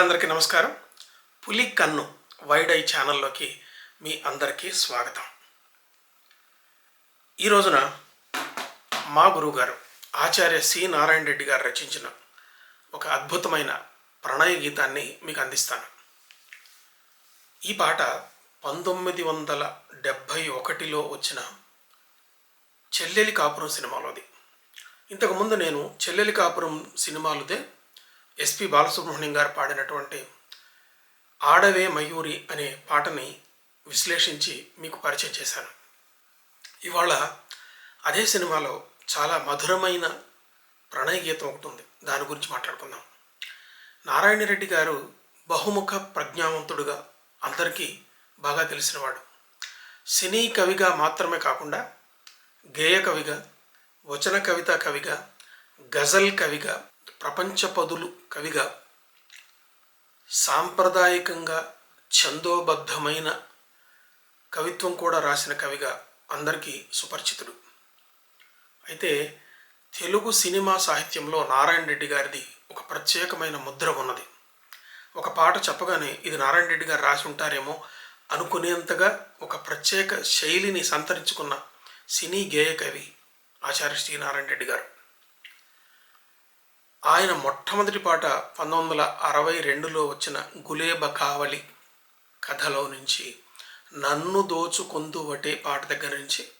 మిత్రులందరికీ నమస్కారం. పులి కన్ను వైడ్ ఐ ఛానల్లోకి మీ అందరికీ స్వాగతం. ఈ రోజున మా గురువుగారు ఆచార్య సి నారాయణ రెడ్డి గారు రచించిన ఒక అద్భుతమైన ప్రణయ గీతాన్ని మీకు అందిస్తాను. ఈ పాట పంతొమ్మిది వందల డెబ్భై ఒకటిలో వచ్చిన చెల్లెలి కాపురం సినిమాలోది. ఇంతకుముందు నేను చెల్లెలి కాపురం సినిమాలుదే ఎస్పి బాలసుబ్రహ్మణ్యం గారు పాడినటువంటి ఆడవే మయూరి అనే పాటని విశ్లేషించి మీకు పరిచయం చేశాను. ఇవాళ అదే సినిమాలో చాలా మధురమైన ప్రణయ గీతం ఒకటి ఉంది. దాని గురించి మాట్లాడుకుందాం. నారాయణ రెడ్డి గారు బహుముఖ ప్రజ్ఞావంతుడుగా అందరికీ బాగా తెలిసినవాడు. సినీ కవిగా మాత్రమే కాకుండా గేయ కవిగా వచన కవిత కవిగా గజల్ కవిగా ప్రపంచ పదులు కవిగా సాంప్రదాయకంగా ఛందోబద్ధమైన కవిత్వం కూడా రాసిన కవిగా అందరికీ సుపరిచితుడు. అయితే తెలుగు సినిమా సాహిత్యంలో నారాయణ రెడ్డి గారిది ఒక ప్రత్యేకమైన ముద్ర ఉన్నది. ఒక పాట చెప్పగానే ఇది నారాయణ రెడ్డి గారు రాసి ఉంటారేమో అనుకునేంతగా ఒక ప్రత్యేక శైలిని సంతరించుకున్న సినీ గేయ కవి ఆచార్య శ్రీనారాయణ రెడ్డి గారు. ఆయన మొట్టమొదటి పాట పంతొమ్మిది వందల అరవై రెండులో వచ్చిన గులేబ కావలి కథలో నుంచి నన్ను దోచుకొందువటే పాట దగ్గర నుంచి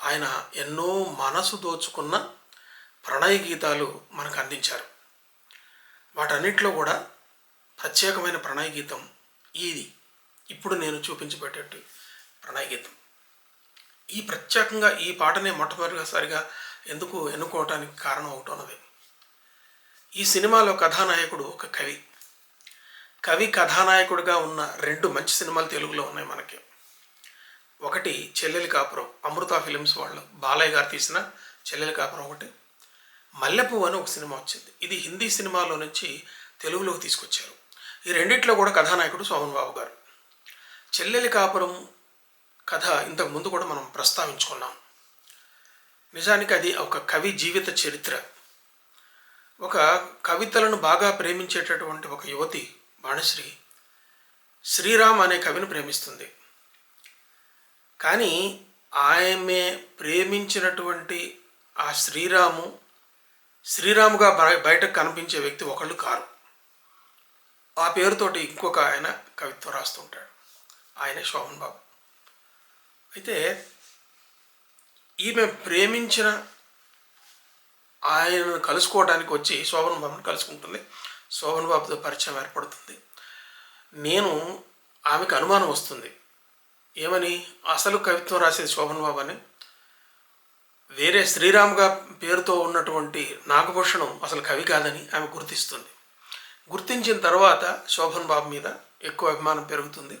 ఆయన ఎన్నో మనసు దోచుకున్న ప్రణయ గీతాలు మనకు అందించారు. వాటన్నిటిలో కూడా ప్రత్యేకమైన ప్రణయ గీతం ఇది ఇప్పుడు నేను చూపించబెట్టేట్టు ప్రణయ గీతం. ఈ ప్రత్యేకంగా ఈ పాటనే మొట్టమొదటిసారిగా ఎందుకు ఎన్నుకోవటానికి కారణం ఒకటి ఉన్నది ఈ సినిమాలో కథానాయకుడు ఒక కవి. కవి కథానాయకుడిగా ఉన్న రెండు మంచి సినిమాలు తెలుగులో ఉన్నాయి మనకి. ఒకటి చెల్లెలి కాపురం అమృత ఫిలిమ్స్ వాళ్ళు బాలయ్య గారు తీసిన చెల్లెలి కాపురం ఒకటి. మల్లెపువ్వు అని ఒక సినిమా వచ్చింది. ఇది హిందీ సినిమాలో నుంచి తెలుగులోకి తీసుకొచ్చారు. ఈ రెండిట్లో కూడా కథానాయకుడు సోమన్ బాబు గారు. చెల్లెలి కాపురం కథ ఇంతకు ముందు కూడా మనం ప్రస్తావించుకున్నాం. నిజానికి అది ఒక కవి జీవిత చరిత్ర. ఒక కవితలను బాగా ప్రేమించేటటువంటి ఒక యువతి బాణశ్రీ శ్రీరామ్ అనే కవిని ప్రేమిస్తుంది. కానీ ఆమె ప్రేమించినటువంటి ఆ శ్రీరాము శ్రీరాముగా బయ- బయటకు కనిపించే వ్యక్తి ఒకళ్ళు కారు. ఆ పేరుతోటి ఇంకొక ఆయన కవిత్వం రాస్తుంటాడు ఆయన శోభన్ బాబు. అయితే ఈమె ప్రేమించిన ఆయనను కలుసుకోవడానికి వచ్చి శోభన్ బాబుని కలుసుకుంటుంది. శోభన్ బాబుతో పరిచయం ఏర్పడుతుంది. నేను ఆమెకు అనుమానం వస్తుంది. ఏమని? అసలు కవిత్వం రాసేది శోభన్ బాబు అని వేరే శ్రీరామ్గా పేరుతో ఉన్నటువంటి నాగభూషణం అసలు కవి కాదని ఆమె గుర్తిస్తుంది. గుర్తించిన తర్వాత శోభన్ బాబు మీద ఎక్కువ అభిమానం పెరుగుతుంది.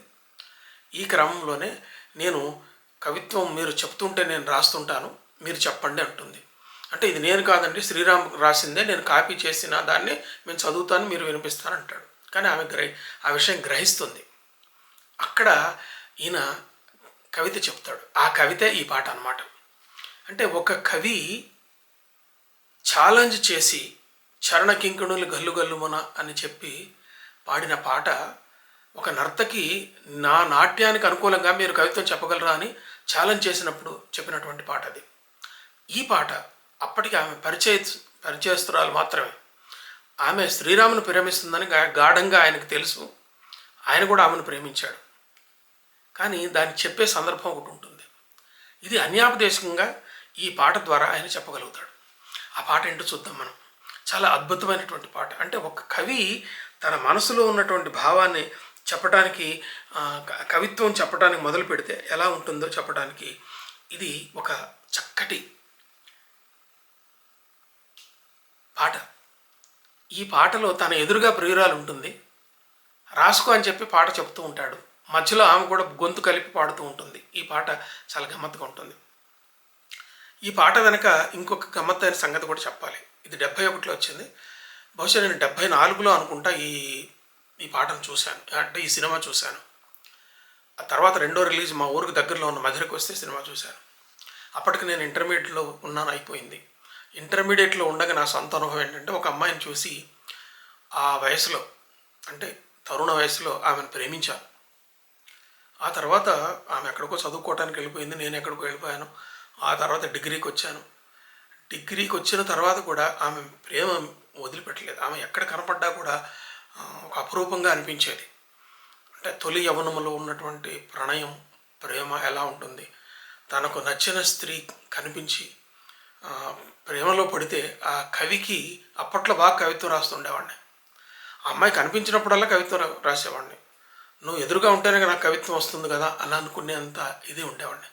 ఈ క్రమంలోనే నేను కవిత్వం మీరు చెప్తుంటే నేను రాస్తుంటాను. మీరు చెప్పండి అంటుంది. అంటే ఇది నేను కాదండి శ్రీరామ్ రాసిందే నేను కాపీ చేసిన దాన్ని మేము చదువుతాను మీరు వినిపిస్తాను అంటాడు. కానీ ఆమె గ్రహి ఆ విషయం గ్రహిస్తుంది. అక్కడ ఈయన కవిత చెప్తాడు. ఆ కవితే ఈ పాట అనమాట అంటే ఒక కవి ఛాలెంజ్ చేసి చరణ కింకణులు గల్లు గల్లుమన అని చెప్పి పాడిన పాట ఒక నర్తకి నా నాట్యానికి అనుకూలంగా మీరు కవిత్వం చెప్పగలరా అని ఛాలెంజ్ చేసినప్పుడు చెప్పినటువంటి పాట అది. ఈ పాట అప్పటికి ఆమె పరిచయ పరిచయస్తురాలు మాత్రమే. ఆమె శ్రీరామును ప్రేమిస్తుందని గా- గాఢంగా ఆయనకు తెలుసు. ఆయన కూడా ఆమెను ప్రేమించాడు. కానీ దాన్ని చెప్పే సందర్భం ఒకటి ఉంటుంది. ఇది అన్యాపదేశంగా ఈ పాట ద్వారా ఆయన చెప్పగలుగుతాడు. ఆ పాట ఏంటో చూద్దాం మనం. చాలా అద్భుతమైనటువంటి పాట. అంటే ఒక కవి తన మనసులో ఉన్నటువంటి భావాన్ని చెప్పడానికి కవిత్వం చెప్పడానికి మొదలు పెడితే ఎలా ఉంటుందో చెప్పడానికి ఇది ఒక చక్కటి పాట. ఈ పాటలో తన ఎదురుగా ప్రియురాలు ఉంటుంది. రాసుకో అని చెప్పి పాట చెప్తూ ఉంటాడు. మధ్యలో ఆమె కూడా గొంతు కలిపి పాడుతూ ఉంటుంది. ఈ పాట చాలా గమ్మత్తుగా ఉంటుంది. ఈ పాట వెనక ఇంకొక గమ్మత్తైన సంగతి కూడా చెప్పాలి. ఇది డెబ్బై ఒకటిలో వచ్చింది. బహుశా నేను డెబ్బై నాలుగులో అనుకుంటా ఈ ఈ పాటను చూశాను. అంటే ఈ సినిమా చూశాను. ఆ తర్వాత రెండో రిలీజ్ మా ఊరికి దగ్గరలో ఉన్న మధురకు వస్తే సినిమా చూశాను. అప్పటికి నేను ఇంటర్మీడియట్లో ఉన్నాను అయిపోయింది. ఇంటర్మీడియట్లో ఉండగా నా సొంత అనుభవం ఏంటంటే ఒక అమ్మాయిని చూసి ఆ వయసులో అంటే తరుణ వయసులో ఆమెను ప్రేమించాను. ఆ తర్వాత ఆమె ఎక్కడికో చదువుకోవటానికి వెళ్ళిపోయింది నేను ఎక్కడికో వెళ్ళిపోయాను. ఆ తర్వాత డిగ్రీకి వచ్చాను. డిగ్రీకి వచ్చిన తర్వాత కూడా ఆమె ప్రేమ వదిలిపెట్టలేదు. ఆమె ఎక్కడ కనపడ్డా కూడా ఒక అపురూపంగా అనిపించేది. అంటే తొలి యవనములో ఉన్నటువంటి ప్రణయం ప్రేమ ఎలా ఉంటుంది? తనకు నచ్చిన స్త్రీ కనిపించి ప్రేమలో పడితే ఆ కవికి అప్పట్లో బాగా కవిత్వం రాస్తుండేవాడిని ఆ అమ్మాయి కనిపించినప్పుడల్లా కవిత్వం రాసేవాడిని. నువ్వు ఎదురుగా ఉంటేనే నాకు కవిత్వం వస్తుంది కదా అని అనుకునేంత ఇది ఉండేవాడిని.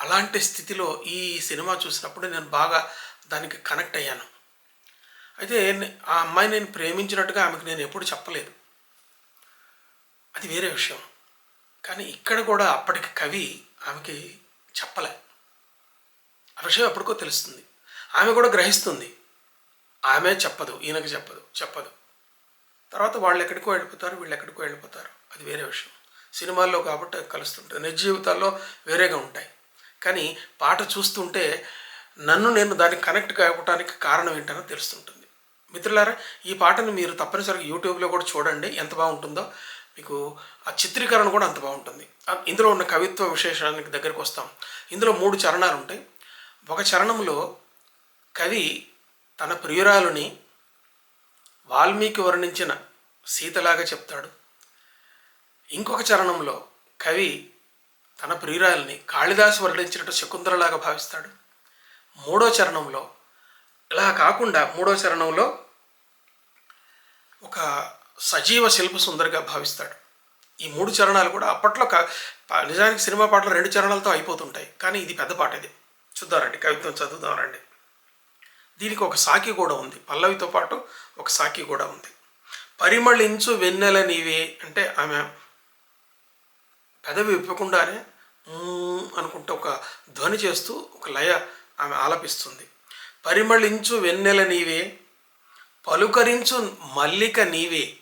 అలాంటి స్థితిలో ఈ సినిమా చూసినప్పుడు నేను బాగా దానికి కనెక్ట్ అయ్యాను. అయితే ఆ అమ్మాయి నేను ప్రేమించినట్టుగా ఆమెకు నేను ఎప్పుడు చెప్పలేదు. అది వేరే విషయం. కానీ ఇక్కడ కూడా అప్పటికి కవి ఆమెకి చెప్పలే. విషయం ఎప్పటికో తెలుస్తుంది. ఆమె కూడా గ్రహిస్తుంది. ఆమె చెప్పదు ఈయనకి చెప్పదు చెప్పదు. తర్వాత వాళ్ళు ఎక్కడికో వెళ్ళిపోతారు వీళ్ళు ఎక్కడికో వెళ్ళిపోతారు. అది వేరే విషయం. సినిమాల్లో కాబట్టి కలుస్తుంటాయి నిజ జీవితాల్లో వేరేగా ఉంటాయి. కానీ పాట చూస్తుంటే నన్ను నేను దానికి కనెక్ట్ కావడానికి కారణం ఏంటనో తెలుస్తుంటుంది. మిత్రులారా ఈ పాటను మీరు తప్పనిసరిగా యూట్యూబ్లో కూడా చూడండి. ఎంత బాగుంటుందో మీకు ఆ చిత్రీకరణ కూడా అంత బాగుంటుంది. ఇందులో ఉన్న కవిత్వ విశేషానికి దగ్గరికి వస్తాం. ఇందులో మూడు చరణాలు ఉంటాయి ఒక చరణంలో కవి తన ప్రియురాలుని వాల్మీకి వర్ణించిన సీతలాగా చెప్తాడు. ఇంకొక చరణంలో కవి తన ప్రియురాలని కాళిదాసు వర్ణించినట్టు శకుంతలలాగా భావిస్తాడు. మూడో చరణంలో ఇలా కాకుండా మూడో చరణంలో ఒక సజీవ శిల్ప సుందరిగా భావిస్తాడు. ఈ మూడు చరణాలు కూడా అప్పట్లో ప- నిజానికి సినిమా పాటలు రెండు చరణాలతో అయిపోతుంటాయి కానీ ఇది పెద్ద పాట ఇది. చూద్దామండి కవిత్వం చదువుదామండి. దీనికి ఒక సాకి కూడా ఉంది పల్లవితో పాటు ఒక సాకి కూడా ఉంది. పరిమళించు వెన్నెల నీవే అంటే ఆమె పెదవి విప్పకుండానే అనుకుంటే అనుకుంటూ ఒక ధ్వని చేస్తూ ఒక లయ ఆమె ఆలపిస్తుంది. పరిమళించు వెన్నెల నీవే పలుకరించు మల్లిక నీవే.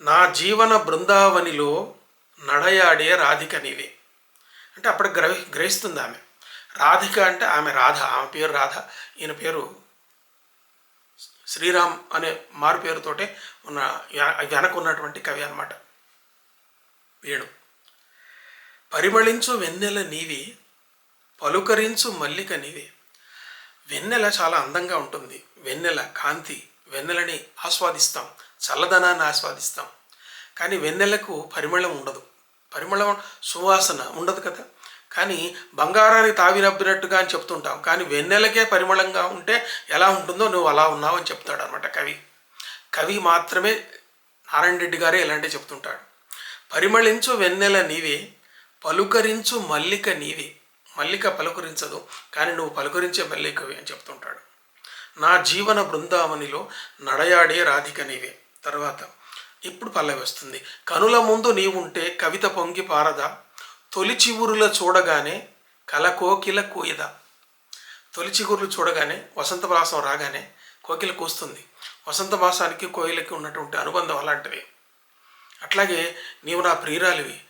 నా జీవన బృందావనిలో నడయాడే రాధిక నీవే. అంటే అప్పుడు గ్రహి గ్రహిస్తుంది ఆమె. రాధిక అంటే ఆమె రాధ ఆమె పేరు రాధ. ఈయన పేరు శ్రీరామ్ అనే మారు పేరుతోటే ఉన్న వెనక ఉన్నటువంటి కవి అనమాట వేణు పరిమళించు వెన్నెల నీవి పలుకరించు మల్లిక నీవే. వెన్నెల చాలా అందంగా ఉంటుంది. వెన్నెల కాంతి వెన్నెలని ఆస్వాదిస్తాం. చల్లదనాన్ని ఆస్వాదిస్తాం. కానీ వెన్నెలకు పరిమళం ఉండదు. పరిమళం సువాసన ఉండదు కదా? కానీ బంగారాన్ని తావినప్పినట్టుగా అని చెప్తుంటాం. కానీ వెన్నెలకే పరిమళంగా ఉంటే ఎలా ఉంటుందో నువ్వు అలా ఉన్నావు అని చెప్తాడు అనమాట కవి. కవి మాత్రమే నారాయణ రెడ్డి గారే ఇలాంటివి చెప్తుంటాడు. పరిమళించు వెన్నెల నీవే పలుకరించు మల్లిక నీవే. మల్లిక పలుకరించదు కానీ నువ్వు పలుకరించే మల్లికవి అని చెప్తుంటాడు. నా జీవన బృందావనిలో నడయాడే రాధిక నీవే. తర్వాత ఇప్పుడు పల్లవి వస్తుంది. కనుల ముందు నీవుంటే కవిత పొంగి పారదా తొలి చివురుల చూడగానే కల కోకిల కూయదా. తొలి చిగురులు చూడగానే వసంత భాసం రాగానే కోకిల కూస్తుంది. వసంత భాసానికి కోయిలకి ఉన్నటువంటి అనుబంధం అలాంటిది. అట్లాగే నీవు నా ప్రియురాలివి.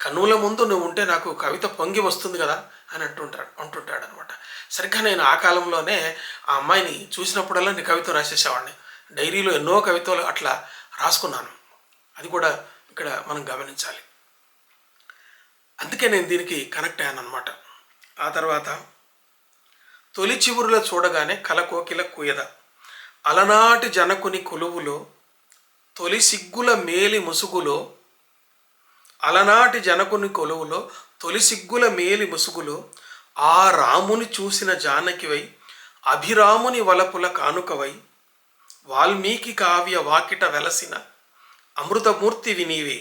కన్నుల ముందు నువ్వు ఉంటే నాకు కవిత పొంగి వస్తుంది కదా అని అంటుంటాడు అంటుంటాడు అనమాట సరిగ్గా నేను ఆ కాలంలోనే ఆ అమ్మాయిని చూసినప్పుడల్లా నీ కవిత రాసేసేవాడిని. డైరీలో ఎన్నో కవితలు అట్లా రాసుకున్నాను. అది కూడా ఇక్కడ మనం గమనించాలి. అందుకే నేను దీనికి కనెక్ట్ అయ్యాను అనమాట ఆ తర్వాత తొలి చివురులో చూడగానే కలకోకిల కుయద. అలనాటి జనకుని కొలువులో తొలి సిగ్గుల మేలి ముసుగులో అలనాటి జనకుని కొలువులో తొలి సిగ్గుల మేలి ముసుగులో ఆ రాముని చూసిన జానకివై అభిరాముని వలపుల కానుకవై వాల్మీకి కావ్య వాకిట వెలసిన అమృతమూర్తి వినీవే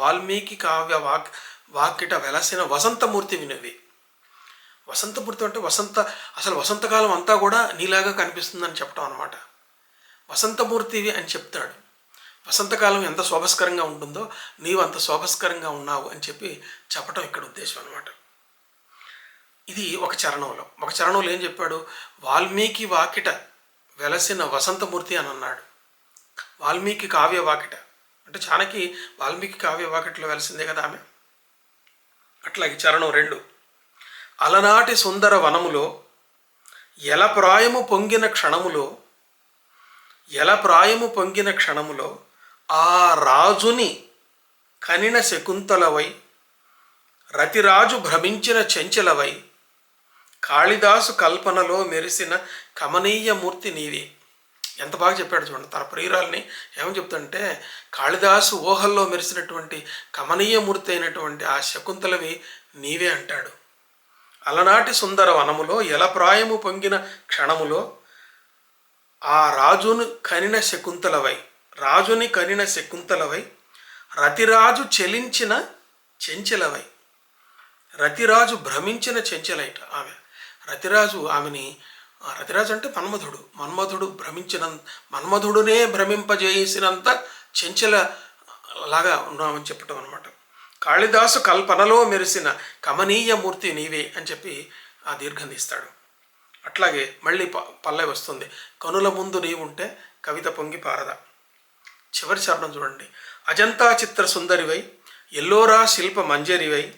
వాల్మీకి కావ్య వాక్ వాకిట వెలసిన వసంతమూర్తి వినవి. వసంతమూర్తి అంటే వసంత అసలు వసంతకాలం అంతా కూడా నీలాగా కనిపిస్తుందని చెప్పడం అనమాట వసంతమూర్తివి అని చెప్తాడు వసంతకాలం ఎంత శోభస్కరంగా ఉంటుందో నీవు అంత శోభస్కరంగా ఉన్నావు అని చెప్పి చెప్పడం ఇక్కడ ఉద్దేశం అనమాట ఇది ఒక చరణంలో. ఒక చరణంలో ఏం చెప్పాడు? వాల్మీకి వాకిట వెలసిన వసంతమూర్తి అని అన్నాడు. వాల్మీకి కావ్య వాకిట అంటే చానకి వాల్మీకి కావ్య వాకట్లో వెలిసిందే కదా ఆమె. అట్లాగే చరణం రెండు. అలనాటి సుందర వనములో ఎలప్రాయము పొంగిన క్షణములో ఎలప్రాయము పొంగిన క్షణములో ఆ రాజుని కనిన శకుంతలవై రతిరాజు భ్రమించిన చెంచలవై కాళిదాసు కల్పనలో మెరిసిన కమనీయమూర్తి నీవే. ఎంత బాగా చెప్పాడు చూడండి. తన ప్రియురాల్ని ఏమని చెప్తుంటే కాళిదాసు ఊహల్లో మెరిసినటువంటి కమనీయ మూర్తి అయినటువంటి ఆ శకుంతలవి నీవే అంటాడు. అలనాటి సుందర వనములో ఎలప్రాయము పొంగిన క్షణములో ఆ రాజును కనిన శకుంతలవై రాజుని కనిన శకుంతలవై రతిరాజు చెలించిన చెంచలవై రతిరాజు భ్రమించిన చెంచలైట ఆమె. రతిరాజు ఆమెని రతిరాజు అంటే మన్మధుడు. మన్మధుడు భ్రమించిన మన్మధుడునే భ్రమింపజేసినంత చెంచల లాగా ఉన్నామని చెప్పటం అనమాట కాళిదాసు కల్పనలో మెరిసిన కమనీయ మూర్తి నీవే అని చెప్పి ఆ దీర్ఘం తీస్తాడు అట్లాగే మళ్ళీ ప పల్లె వస్తుంది. కనుల ముందు నీవుంటే కవిత పొంగి పారద. చివరి చరణం చూడండి. అజంతా చిత్ర సుందరివై ఎల్లోరా శిల్ప మంజరివై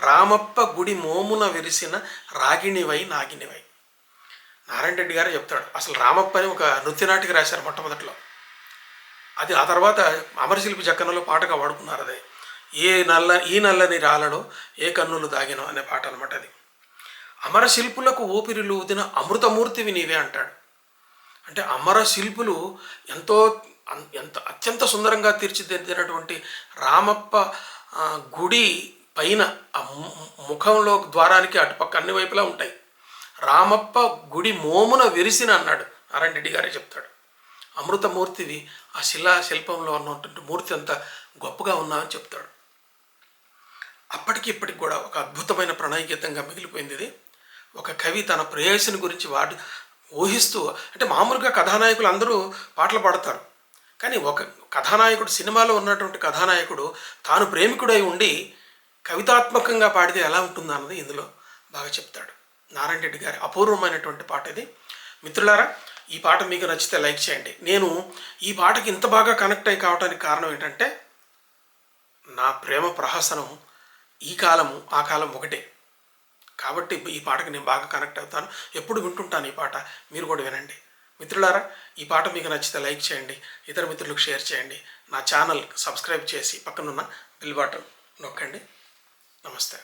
రామప్ప గుడి మోమున విరిసిన రాగిణివై నాగినివై. నారాయణ రెడ్డి గారే చెప్తాడు. అసలు రామప్ప అని ఒక నృత్యనాటికి రాశారు మొట్టమొదట్లో. అది ఆ తర్వాత అమరశిల్పి జక్కనలో పాటగా వాడుకున్నారు అది. ఏ నల్ల ఈ నల్లని రాలలో ఏ కన్నులు దాగినో అనే పాట అనమాట అది. అమర శిల్పులకు ఊపిరిలు ఊదిన అమృతమూర్తివి నీవే అంటాడు. అంటే అమర శిల్పులు ఎంతో ఎంత అత్యంత సుందరంగా తీర్చిదిద్దినటువంటి రామప్ప గుడి పైన ఆ ముఖంలో ద్వారానికి అటుపక్క అన్ని వైపులా ఉంటాయి. రామప్ప గుడి మోమున విరిసిన అన్నాడు నారాయణరెడ్డి గారే చెప్తాడు. అమృతమూర్తివి ఆ శిలా శిల్పంలో ఉన్నటువంటి మూర్తి అంత గొప్పగా ఉన్నా అని చెప్తాడు. అప్పటికి ఇప్పటికి కూడా ఒక అద్భుతమైన ప్రణయగీతంగా మిగిలిపోయింది ఇది. ఒక కవి తన ప్రేయసిని గురించి వాడు ఊహిస్తూ అంటే మామూలుగా కథానాయకులు అందరూ పాటలు పాడతారు. కానీ ఒక కథానాయకుడు సినిమాలో ఉన్నటువంటి కథానాయకుడు తాను ప్రేమికుడై ఉండి కవితాత్మకంగా పాడితే ఎలా ఉంటుందన్నది ఇందులో బాగా చెప్తాడు. నారాయణ రెడ్డి గారి అపూర్వమైనటువంటి పాట ఇది. మిత్రులారా ఈ పాట మీకు నచ్చితే లైక్ చేయండి. నేను ఈ పాటకి ఇంత బాగా కనెక్ట్ అయి కావడానికి కారణం ఏంటంటే నా ప్రేమ ప్రహసనం ఈ కాలము ఆ కాలం ఒకటే. కాబట్టి ఈ పాటకి నేను బాగా కనెక్ట్ అవుతాను. ఎప్పుడు వింటుంటాను ఈ పాట మీరు కూడా వినండి. మిత్రులారా ఈ పాట మీకు నచ్చితే లైక్ చేయండి ఇతర మిత్రులకు షేర్ చేయండి. నా ఛానల్ సబ్స్క్రైబ్ చేసి పక్కనున్న బిల్ బటన్ నొక్కండి. నమస్తే.